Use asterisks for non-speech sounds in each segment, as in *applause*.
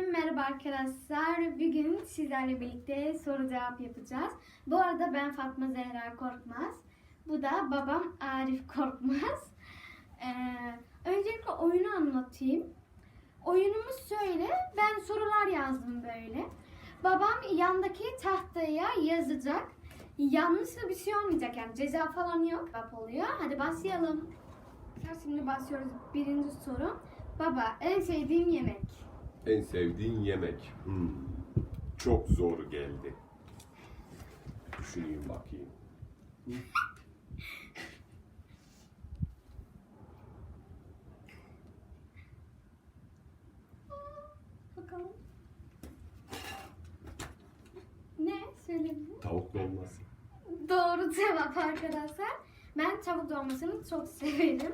merhaba arkadaşlar. Bugün sizlerle birlikte soru cevap yapacağız. Bu arada ben Fatma Zehra Korkmaz. Bu da babam Arif *laughs* Korkmaz. Ee, öncelikle oyunu anlatayım. Oyunumuz şöyle. Ben sorular yazdım böyle. Babam yandaki tahtaya yazacak. Yanlışsa bir şey olmayacak yani ceza falan yok. Cevap oluyor. Hadi başlayalım. Şimdi başlıyoruz. Birinci soru. Baba en sevdiğim yemek. En sevdiğin yemek. Hmm. Çok zor geldi. Düşüneyim bakayım. Bakalım. Ne? Söyle bize. Tavuk dolması. Doğru cevap arkadaşlar. Ben tavuk dolmasını çok severim.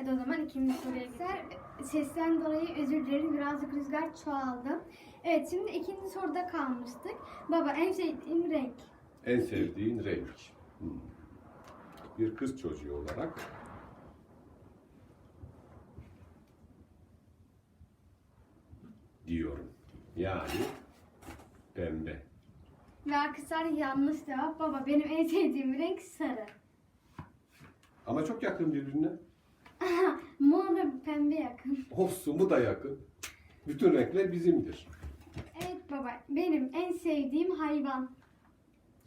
Hadi o zaman ikinci soruya geçer. Sesten dolayı özür dilerim. Birazcık rüzgar çoğaldı. Evet şimdi ikinci soruda kalmıştık. Baba en sevdiğim renk. En sevdiğin renk. Hmm. Bir kız çocuğu olarak diyorum. Yani pembe. Ve arkadaşlar yanlış cevap. Baba benim en sevdiğim renk sarı. Ama çok yakın birbirine. *laughs* Mor ve pembe yakın. Olsun bu da yakın. Bütün renkler bizimdir. Evet baba benim en sevdiğim hayvan.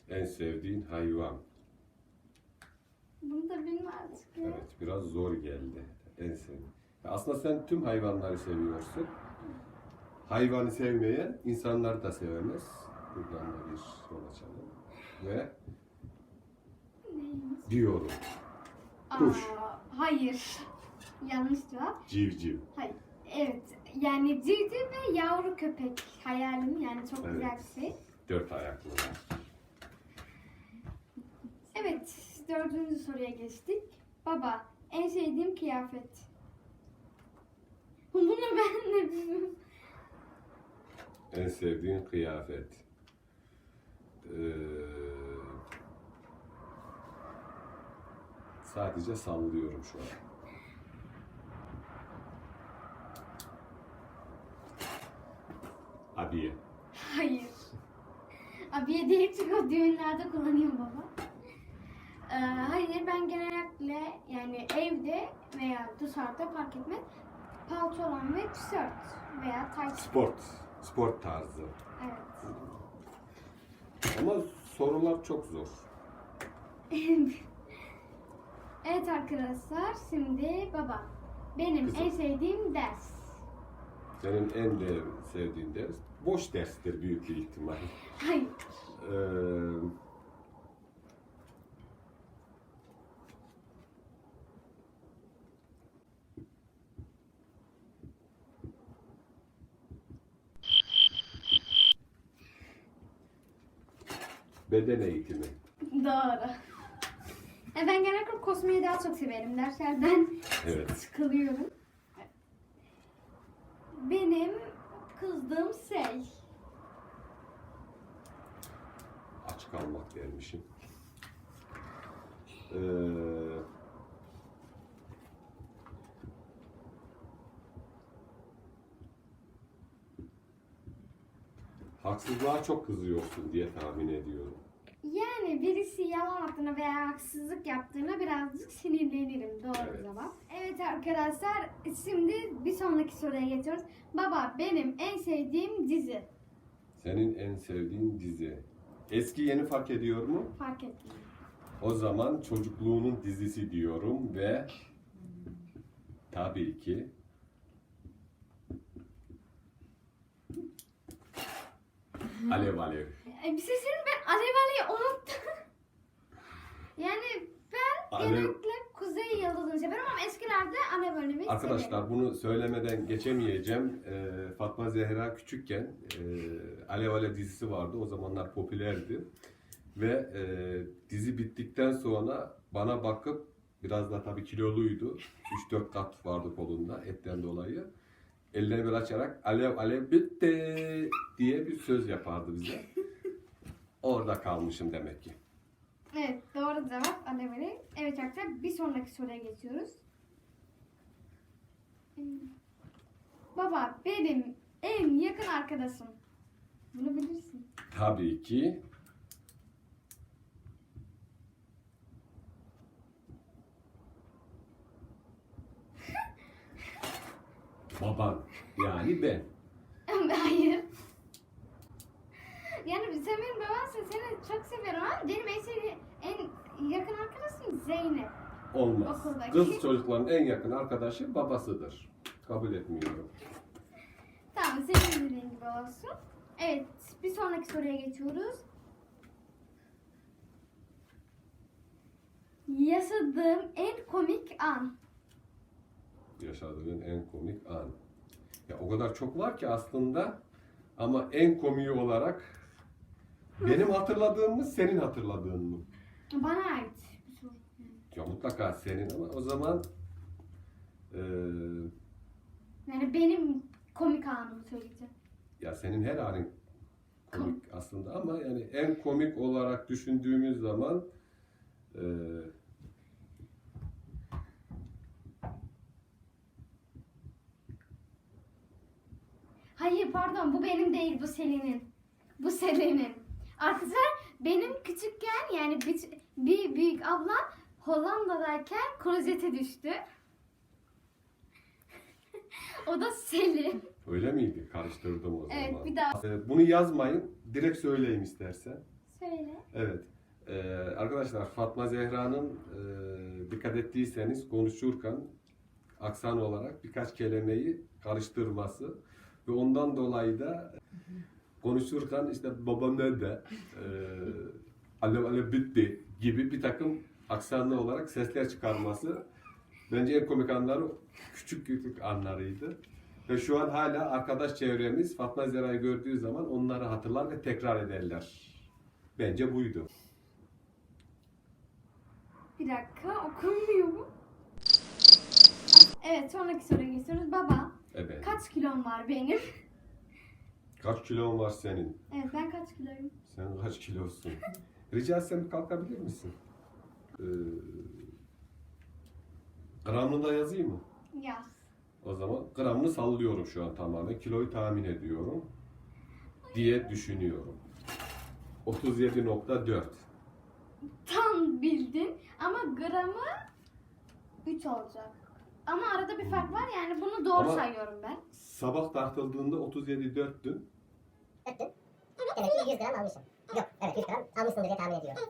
En sevdiğin hayvan. Bunu da ya. Evet, biraz zor geldi. En sevdiğin. Aslında sen tüm hayvanları seviyorsun. Hayvanı sevmeyen insanları da sevemez. Buradan da bir yol açalım. Ve Neymiş? diyorum. Kuş. Aa, hayır. Yanlış cevap. Civciv. Hayır. Evet. Yani civciv ve yavru köpek hayalim yani çok Evet. güzel bir şey. Dört ayaklılar. Evet. Dördüncü soruya geçtik. Baba en sevdiğim kıyafet. Bunu ben de bilmiyorum. En sevdiğin kıyafet. Ee, sadece sallıyorum şu an. Abiye. Hayır. Abiye değil çünkü o düğünlerde kullanıyorum baba. Ee, hayır ben genellikle yani evde veya dışarıda fark etmez pantolon ve tişört veya tayt. Sport. Sport tarzı. Evet. Ama sorular çok zor. *laughs* evet arkadaşlar şimdi baba benim Kızım. en sevdiğim ders. Senin en de sevdiğin ders boş derstir büyük bir ihtimal. Hayır. Ee, beden eğitimi. Doğru. E, ben genellikle kosmeyi daha çok severim. Derslerden Evet. sıkılıyorum. Benim kızdığım şey. Aç kalmak dermişim. Ee, haksızlığa çok kızıyorsun diye tahmin ediyorum. Birisi yalan attığına veya haksızlık yaptığına birazcık sinirlenirim. Doğru Evet. cevap. Evet arkadaşlar şimdi bir sonraki soruya geçiyoruz. Baba benim en sevdiğim dizi. Senin en sevdiğin dizi. Eski yeni fark ediyor mu? Fark etmiyor. O zaman çocukluğunun dizisi diyorum ve tabii ki Alev Alev. E, bir şey söyleyeyim ben Alev Alev'i unuttum. *laughs* yani ben Alev- genellikle Kuzey Yıldızı'nı severim ama eskilerde Alev Alev'i severim. Arkadaşlar bunu söylemeden geçemeyeceğim. Ee, Fatma Zehra küçükken e, Alev Alev dizisi vardı. O zamanlar popülerdi. Ve e, dizi bittikten sonra bana bakıp biraz da tabii kiloluydu. 3-4 kat vardı kolunda etten dolayı. Ellerini böyle açarak alev alev bitti diye bir söz yapardı bize. Orada kalmışım demek ki. Evet doğru cevap Alev Alev. Evet arkadaşlar bir sonraki soruya geçiyoruz. Baba benim en yakın arkadaşın. Bunu bilirsin. Tabii ki *laughs* baban yani ben. Hayır. Yani sen benim babamsın. Seni çok seviyorum ama benim en sevdiğim, en yakın arkadaşım Zeynep. Olmaz. Okuldaki- Kız çocukların en yakın arkadaşı babasıdır. Kabul etmiyorum. Tamam senin dediğin gibi olsun. Evet bir sonraki soruya geçiyoruz. Yaşadığım en komik an. Yaşadığın en komik an. Ya o kadar çok var ki aslında ama en komiği olarak benim hatırladığım mı senin hatırladığın mı? Bana ait bir soru. Ya mutlaka senin ama o zaman eee, Yani benim komik anımı söyleyeceğim. ya senin her halin komik aslında ama yani en komik olarak düşündüğümüz zaman eee, Hayır pardon bu benim değil bu Selin'in. Bu Selin'in. Arkadaşlar benim küçükken yani bir, bir büyük ablam Hollanda'dayken klozete düştü. *laughs* o da Selin. öyle miydi? Karıştırdım o zaman. Evet bir daha Eee, bunu yazmayın. Direkt söyleyeyim istersen. söyle. Evet. Ee, arkadaşlar Fatma Zehra'nın e, dikkat ettiyseniz konuşurken aksan olarak birkaç kelimeyi karıştırması ve ondan dolayı da konuşurken işte baba nerede e, alev alev bitti gibi bir takım aksanlı olarak sesler çıkarması bence en komik anları küçük küçük anlarıydı. Ve şu an hala arkadaş çevremiz Fatma Zehra'yı gördüğü zaman onları hatırlar ve tekrar ederler. Bence buydu. Bir dakika okunmuyor mu? Evet sonraki soruya geçiyoruz. Baba Evet. kaç kilom var benim? Kaç kilon var senin? Evet ben kaç kiloyum? Sen kaç kilosun? *laughs* Rica etsem kalkabilir misin? Ee, gramını da yazayım mı? Yaz. O zaman gramını sallıyorum şu an tamamen. Kiloyu tahmin ediyorum. Diye düşünüyorum. 37.4. Tam bildin ama gramı 3 olacak. Ama arada bir fark var yani bunu doğru Ama- sayıyorum ben. Sabah tartıldığında 37.4'tün. Demek ki 100 gram almışım. Yok, evet 100 gram almışsındır diye tahmin ediyorum.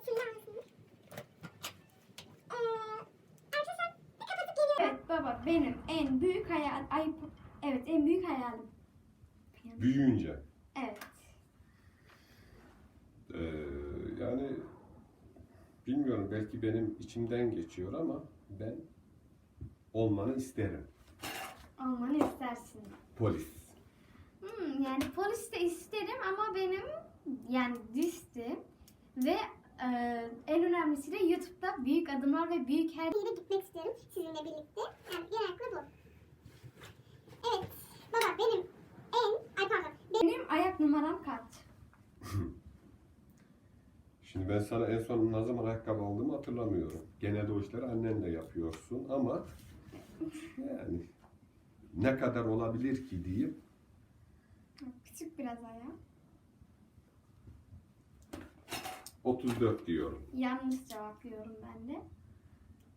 Evet baba benim en büyük hayal ay evet en büyük hayalim. Büyüyünce. Evet. Ee, yani bilmiyorum belki benim içimden geçiyor ama ben olmanı isterim. Olmanı istersin. Polis. Hmm, yani polis de isterim ama benim yani düştü ve e, en önemlisi de YouTube'da büyük adımlar ve büyük her yere gitmek istiyorum sizinle birlikte. Yani genellikle bu. Evet. Baba benim en... Ay pardon. benim ayak numaram kaç? *laughs* Şimdi ben sana en son ne zaman ayakkabı aldığımı hatırlamıyorum. Genelde o işleri annenle yapıyorsun ama yani ne kadar olabilir ki diyeyim. Küçük biraz ayağım. 34 diyorum. Yanlış cevap diyorum ben de.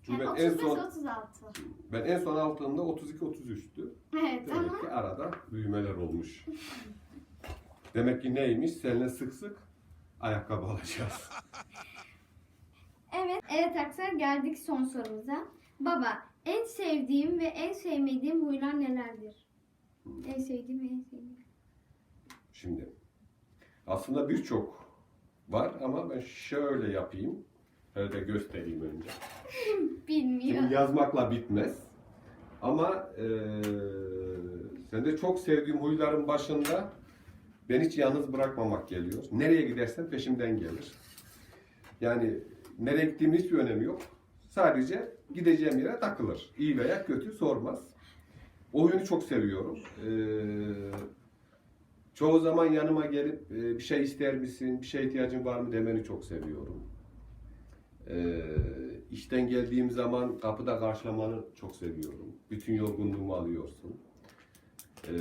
Çünkü Yani ben en 35 son 36. ben en son aldığımda 32 33'tü. Evet Demek ama ki arada büyümeler olmuş. Demek ki neymiş? Seninle sık sık ayakkabı alacağız. Evet, evet arkadaşlar geldik son sorumuza. Baba, en sevdiğim ve en sevmediğim huylar nelerdir? En sevdiğim ve en sevmediğim. Şimdi aslında birçok var ama ben şöyle yapayım. Şöyle de göstereyim önce. Bilmiyorum. Şimdi yazmakla bitmez. Ama eee sen de çok sevdiğim huyların başında beni hiç yalnız bırakmamak geliyor. Nereye gidersen peşimden gelir. Yani nereye gittiğimin hiçbir önemi yok. Sadece gideceğim yere takılır. İyi veya kötü sormaz. O huyunu çok seviyorum. Eee, çoğu zaman yanıma gelip e, bir şey ister misin, bir şeye ihtiyacın var mı demeni çok seviyorum. Ee, işten geldiğim zaman kapıda karşılamanı çok seviyorum. Bütün yorgunluğumu alıyorsun. Ee,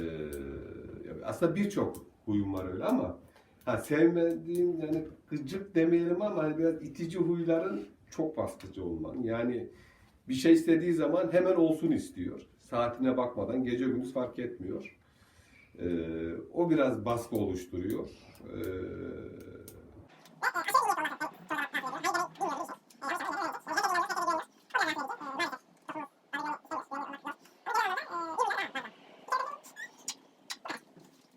aslında birçok huyum var öyle ama ha, sevmediğim yani gıcık demeyelim ama hani biraz itici huyların çok baskıcı olman. Yani bir şey istediği zaman hemen olsun istiyor. Saatine bakmadan gece gündüz fark etmiyor. Ee, o biraz baskı oluşturuyor.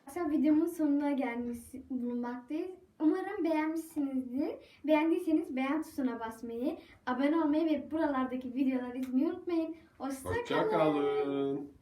Arkadaşlar videomun sonuna gelmiş bulunmaktayız. Umarım beğenmişsinizdir. Beğendiyseniz beğen tuşuna basmayı, abone olmayı ve buralardaki videoları izlemeyi unutmayın. Hoşça kalın. Hoşça kalın.